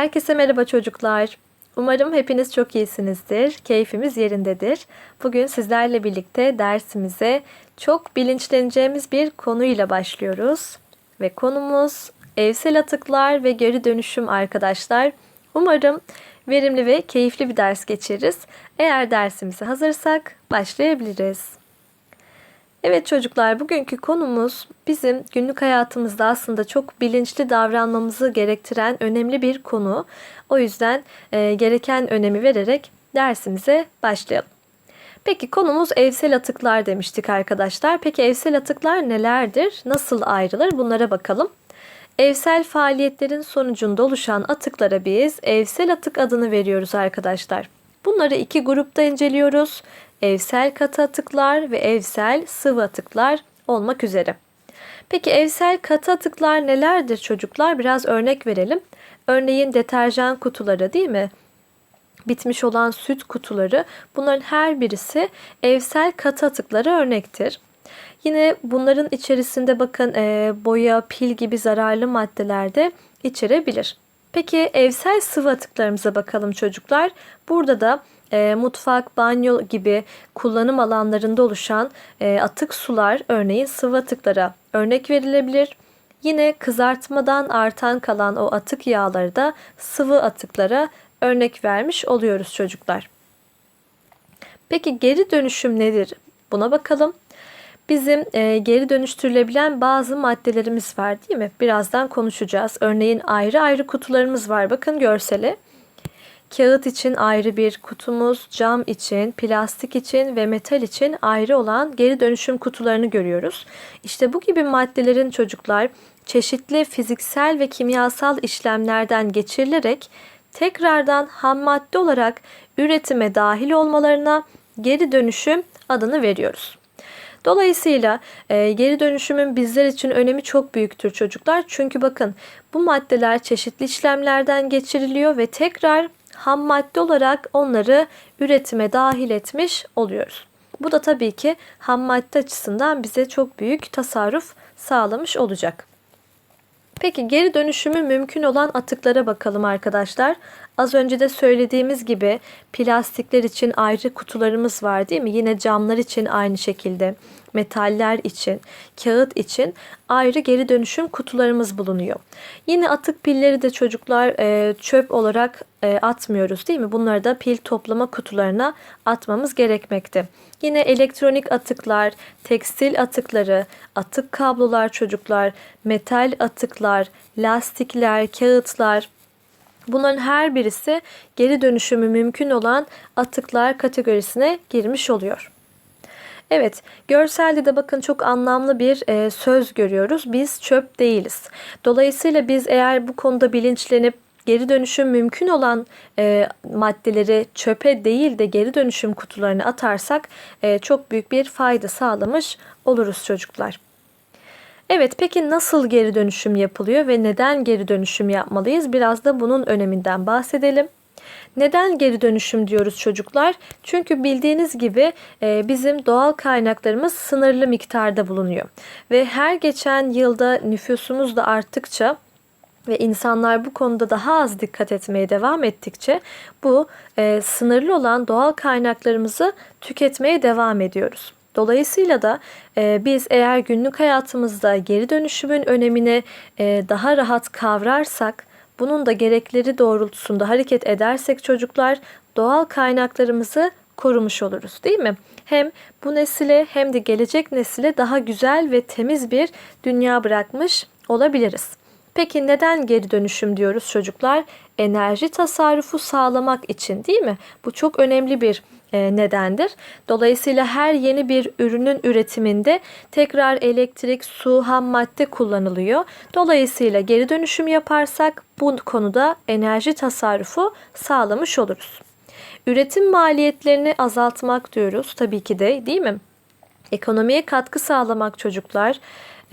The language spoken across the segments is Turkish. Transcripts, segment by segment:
Herkese merhaba çocuklar. Umarım hepiniz çok iyisinizdir. Keyfimiz yerindedir. Bugün sizlerle birlikte dersimize çok bilinçleneceğimiz bir konuyla başlıyoruz. Ve konumuz evsel atıklar ve geri dönüşüm arkadaşlar. Umarım verimli ve keyifli bir ders geçiririz. Eğer dersimize hazırsak başlayabiliriz. Evet çocuklar bugünkü konumuz bizim günlük hayatımızda aslında çok bilinçli davranmamızı gerektiren önemli bir konu. O yüzden e, gereken önemi vererek dersimize başlayalım. Peki konumuz evsel atıklar demiştik arkadaşlar. Peki evsel atıklar nelerdir? Nasıl ayrılır? Bunlara bakalım. Evsel faaliyetlerin sonucunda oluşan atıklara biz evsel atık adını veriyoruz arkadaşlar. Bunları iki grupta inceliyoruz evsel katı atıklar ve evsel sıvı atıklar olmak üzere. Peki evsel katı atıklar nelerdir çocuklar? Biraz örnek verelim. Örneğin deterjan kutuları değil mi? Bitmiş olan süt kutuları bunların her birisi evsel katı atıklara örnektir. Yine bunların içerisinde bakın e, boya, pil gibi zararlı maddeler de içerebilir. Peki evsel sıvı atıklarımıza bakalım çocuklar. Burada da e, mutfak, banyo gibi kullanım alanlarında oluşan e, atık sular örneğin sıvı atıklara örnek verilebilir. Yine kızartmadan artan kalan o atık yağları da sıvı atıklara örnek vermiş oluyoruz çocuklar. Peki geri dönüşüm nedir? Buna bakalım. Bizim e, geri dönüştürülebilen bazı maddelerimiz var değil mi? Birazdan konuşacağız. Örneğin ayrı ayrı kutularımız var. Bakın görsele. Kağıt için ayrı bir kutumuz, cam için, plastik için ve metal için ayrı olan geri dönüşüm kutularını görüyoruz. İşte bu gibi maddelerin çocuklar çeşitli fiziksel ve kimyasal işlemlerden geçirilerek tekrardan ham madde olarak üretime dahil olmalarına geri dönüşüm adını veriyoruz. Dolayısıyla e, geri dönüşümün bizler için önemi çok büyüktür çocuklar. Çünkü bakın bu maddeler çeşitli işlemlerden geçiriliyor ve tekrar ham madde olarak onları üretime dahil etmiş oluyoruz. Bu da tabii ki ham madde açısından bize çok büyük tasarruf sağlamış olacak. Peki geri dönüşümü mümkün olan atıklara bakalım arkadaşlar. Az önce de söylediğimiz gibi plastikler için ayrı kutularımız var değil mi? Yine camlar için aynı şekilde metaller için, kağıt için ayrı geri dönüşüm kutularımız bulunuyor. Yine atık pilleri de çocuklar e, çöp olarak e, atmıyoruz değil mi? Bunları da pil toplama kutularına atmamız gerekmekte. Yine elektronik atıklar, tekstil atıkları, atık kablolar çocuklar, metal atıklar, lastikler, kağıtlar, Bunların her birisi geri dönüşümü mümkün olan atıklar kategorisine girmiş oluyor. Evet, görselde de bakın çok anlamlı bir e, söz görüyoruz. Biz çöp değiliz. Dolayısıyla biz eğer bu konuda bilinçlenip geri dönüşüm mümkün olan e, maddeleri çöpe değil de geri dönüşüm kutularına atarsak e, çok büyük bir fayda sağlamış oluruz çocuklar. Evet peki nasıl geri dönüşüm yapılıyor ve neden geri dönüşüm yapmalıyız? Biraz da bunun öneminden bahsedelim. Neden geri dönüşüm diyoruz çocuklar? Çünkü bildiğiniz gibi e, bizim doğal kaynaklarımız sınırlı miktarda bulunuyor. Ve her geçen yılda nüfusumuz da arttıkça ve insanlar bu konuda daha az dikkat etmeye devam ettikçe bu e, sınırlı olan doğal kaynaklarımızı tüketmeye devam ediyoruz. Dolayısıyla da e, biz eğer günlük hayatımızda geri dönüşümün önemini e, daha rahat kavrarsak bunun da gerekleri doğrultusunda hareket edersek çocuklar doğal kaynaklarımızı korumuş oluruz değil mi? Hem bu nesile hem de gelecek nesile daha güzel ve temiz bir dünya bırakmış olabiliriz. Peki neden geri dönüşüm diyoruz çocuklar? Enerji tasarrufu sağlamak için değil mi? Bu çok önemli bir nedendir. Dolayısıyla her yeni bir ürünün üretiminde tekrar elektrik, su, ham madde kullanılıyor. Dolayısıyla geri dönüşüm yaparsak bu konuda enerji tasarrufu sağlamış oluruz. Üretim maliyetlerini azaltmak diyoruz tabii ki de değil mi? Ekonomiye katkı sağlamak çocuklar e,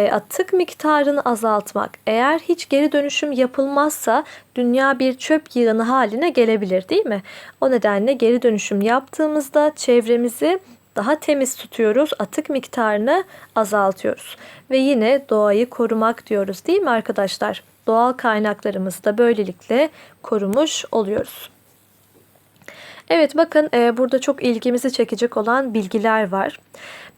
atık miktarını azaltmak. Eğer hiç geri dönüşüm yapılmazsa dünya bir çöp yığını haline gelebilir değil mi? O nedenle geri dönüşüm yaptığımızda çevremizi daha temiz tutuyoruz, atık miktarını azaltıyoruz. Ve yine doğayı korumak diyoruz değil mi arkadaşlar? Doğal kaynaklarımızı da böylelikle korumuş oluyoruz. Evet bakın e, burada çok ilgimizi çekecek olan bilgiler var.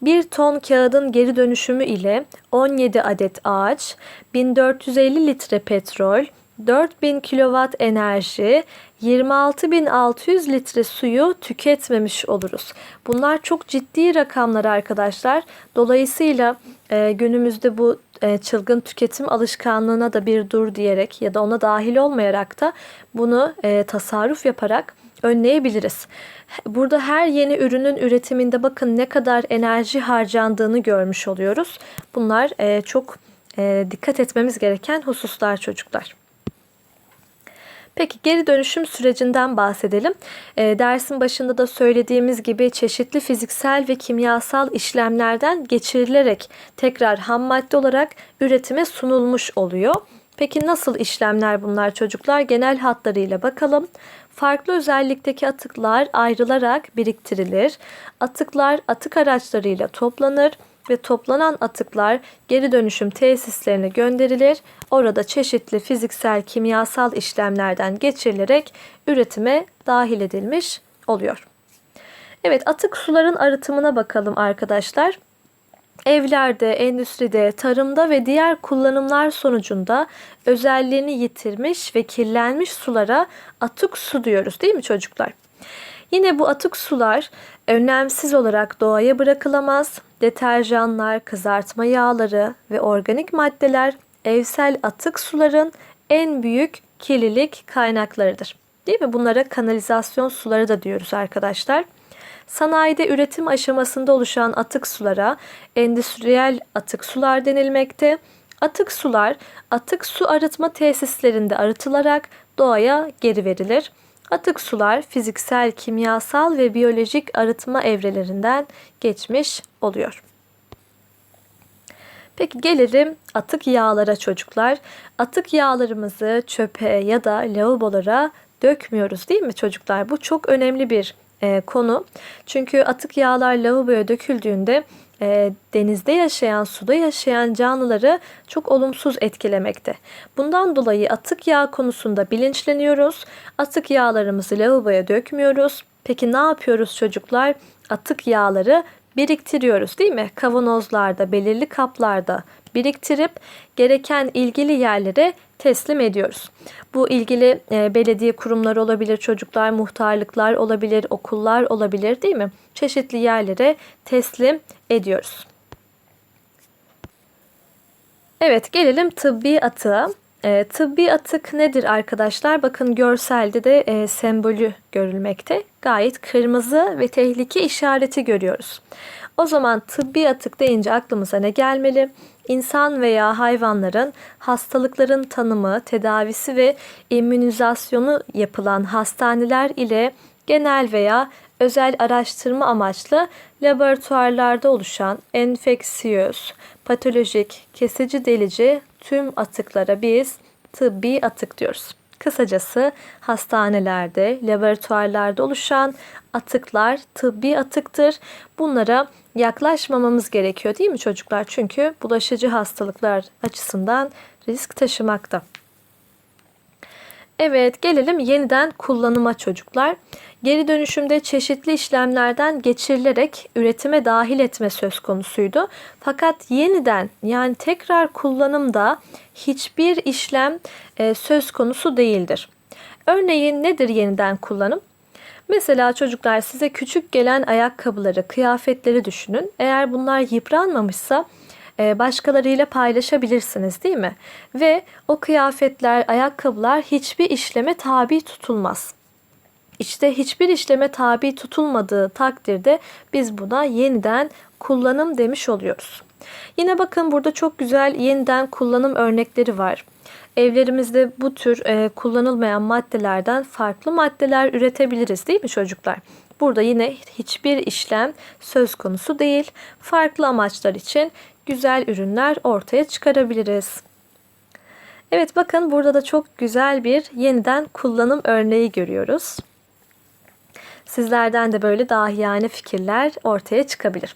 1 ton kağıdın geri dönüşümü ile 17 adet ağaç, 1450 litre petrol, 4000 kilowatt enerji, 26.600 litre suyu tüketmemiş oluruz. Bunlar çok ciddi rakamlar arkadaşlar. Dolayısıyla e, günümüzde bu e, çılgın tüketim alışkanlığına da bir dur diyerek ya da ona dahil olmayarak da bunu e, tasarruf yaparak önleyebiliriz. Burada her yeni ürünün üretiminde bakın ne kadar enerji harcandığını görmüş oluyoruz. Bunlar e, çok e, dikkat etmemiz gereken hususlar çocuklar. Peki geri dönüşüm sürecinden bahsedelim. E, dersin başında da söylediğimiz gibi çeşitli fiziksel ve kimyasal işlemlerden geçirilerek tekrar ham madde olarak üretime sunulmuş oluyor. Peki nasıl işlemler bunlar çocuklar? Genel hatlarıyla bakalım. Farklı özellikteki atıklar ayrılarak biriktirilir. Atıklar atık araçlarıyla toplanır ve toplanan atıklar geri dönüşüm tesislerine gönderilir. Orada çeşitli fiziksel, kimyasal işlemlerden geçirilerek üretime dahil edilmiş oluyor. Evet, atık suların arıtımına bakalım arkadaşlar. Evlerde, endüstride, tarımda ve diğer kullanımlar sonucunda özelliğini yitirmiş ve kirlenmiş sulara atık su diyoruz değil mi çocuklar? Yine bu atık sular önemsiz olarak doğaya bırakılamaz. Deterjanlar, kızartma yağları ve organik maddeler evsel atık suların en büyük kirlilik kaynaklarıdır. Değil mi? Bunlara kanalizasyon suları da diyoruz arkadaşlar. Sanayide üretim aşamasında oluşan atık sulara endüstriyel atık sular denilmekte. Atık sular atık su arıtma tesislerinde arıtılarak doğaya geri verilir. Atık sular fiziksel, kimyasal ve biyolojik arıtma evrelerinden geçmiş oluyor. Peki gelelim atık yağlara çocuklar. Atık yağlarımızı çöpe ya da lavabolara dökmüyoruz değil mi çocuklar? Bu çok önemli bir e, konu. Çünkü atık yağlar lavaboya döküldüğünde e, denizde yaşayan, suda yaşayan canlıları çok olumsuz etkilemekte. Bundan dolayı atık yağ konusunda bilinçleniyoruz. Atık yağlarımızı lavaboya dökmüyoruz. Peki ne yapıyoruz çocuklar? Atık yağları biriktiriyoruz değil mi? Kavanozlarda, belirli kaplarda biriktirip gereken ilgili yerlere teslim ediyoruz. Bu ilgili e, belediye kurumları olabilir, çocuklar, muhtarlıklar olabilir, okullar olabilir değil mi? Çeşitli yerlere teslim ediyoruz. Evet gelelim tıbbi atığa. E, tıbbi atık nedir arkadaşlar? Bakın görselde de e, sembolü görülmekte. Gayet kırmızı ve tehlike işareti görüyoruz. O zaman tıbbi atık deyince aklımıza ne gelmeli? İnsan veya hayvanların hastalıkların tanımı, tedavisi ve immünizasyonu yapılan hastaneler ile genel veya özel araştırma amaçlı laboratuvarlarda oluşan enfeksiyöz, patolojik, kesici delici tüm atıklara biz tıbbi atık diyoruz. Kısacası hastanelerde, laboratuvarlarda oluşan atıklar tıbbi atıktır. Bunlara yaklaşmamamız gerekiyor değil mi çocuklar? Çünkü bulaşıcı hastalıklar açısından risk taşımakta. Evet gelelim yeniden kullanıma çocuklar. Geri dönüşümde çeşitli işlemlerden geçirilerek üretime dahil etme söz konusuydu. Fakat yeniden yani tekrar kullanımda hiçbir işlem e, söz konusu değildir. Örneğin nedir yeniden kullanım? Mesela çocuklar size küçük gelen ayakkabıları, kıyafetleri düşünün. Eğer bunlar yıpranmamışsa başkalarıyla paylaşabilirsiniz değil mi? Ve o kıyafetler, ayakkabılar hiçbir işleme tabi tutulmaz. İşte hiçbir işleme tabi tutulmadığı takdirde biz buna yeniden kullanım demiş oluyoruz. Yine bakın burada çok güzel yeniden kullanım örnekleri var. Evlerimizde bu tür e, kullanılmayan maddelerden farklı maddeler üretebiliriz değil mi çocuklar? Burada yine hiçbir işlem söz konusu değil. Farklı amaçlar için güzel ürünler ortaya çıkarabiliriz. Evet bakın burada da çok güzel bir yeniden kullanım örneği görüyoruz. Sizlerden de böyle dahiyane fikirler ortaya çıkabilir.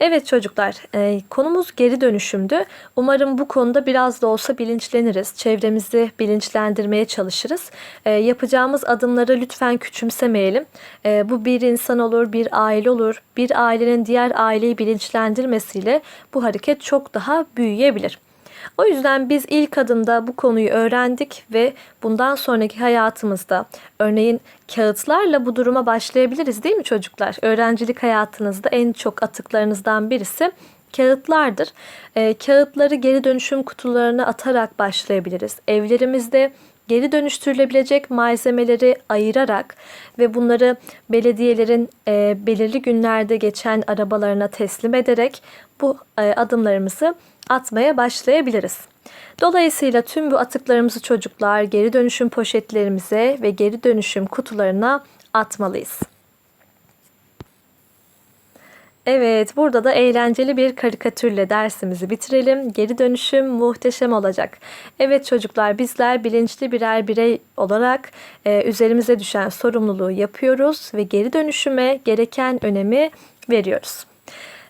Evet çocuklar, e, konumuz geri dönüşümdü. Umarım bu konuda biraz da olsa bilinçleniriz. Çevremizi bilinçlendirmeye çalışırız. E, yapacağımız adımları lütfen küçümsemeyelim. E, bu bir insan olur, bir aile olur. Bir ailenin diğer aileyi bilinçlendirmesiyle bu hareket çok daha büyüyebilir. O yüzden biz ilk adımda bu konuyu öğrendik ve bundan sonraki hayatımızda örneğin kağıtlarla bu duruma başlayabiliriz değil mi çocuklar? Öğrencilik hayatınızda en çok atıklarınızdan birisi kağıtlardır. E, kağıtları geri dönüşüm kutularına atarak başlayabiliriz. Evlerimizde geri dönüştürülebilecek malzemeleri ayırarak ve bunları belediyelerin e, belirli günlerde geçen arabalarına teslim ederek bu e, adımlarımızı atmaya başlayabiliriz. Dolayısıyla tüm bu atıklarımızı çocuklar geri dönüşüm poşetlerimize ve geri dönüşüm kutularına atmalıyız. Evet, burada da eğlenceli bir karikatürle dersimizi bitirelim. Geri dönüşüm muhteşem olacak. Evet çocuklar, bizler bilinçli birer birey olarak e, üzerimize düşen sorumluluğu yapıyoruz ve geri dönüşüme gereken önemi veriyoruz.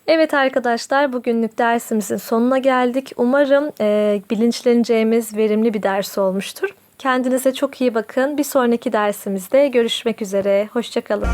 Evet arkadaşlar, bugünlük dersimizin sonuna geldik. Umarım e, bilinçleneceğimiz verimli bir ders olmuştur. Kendinize çok iyi bakın. Bir sonraki dersimizde görüşmek üzere. Hoşçakalın.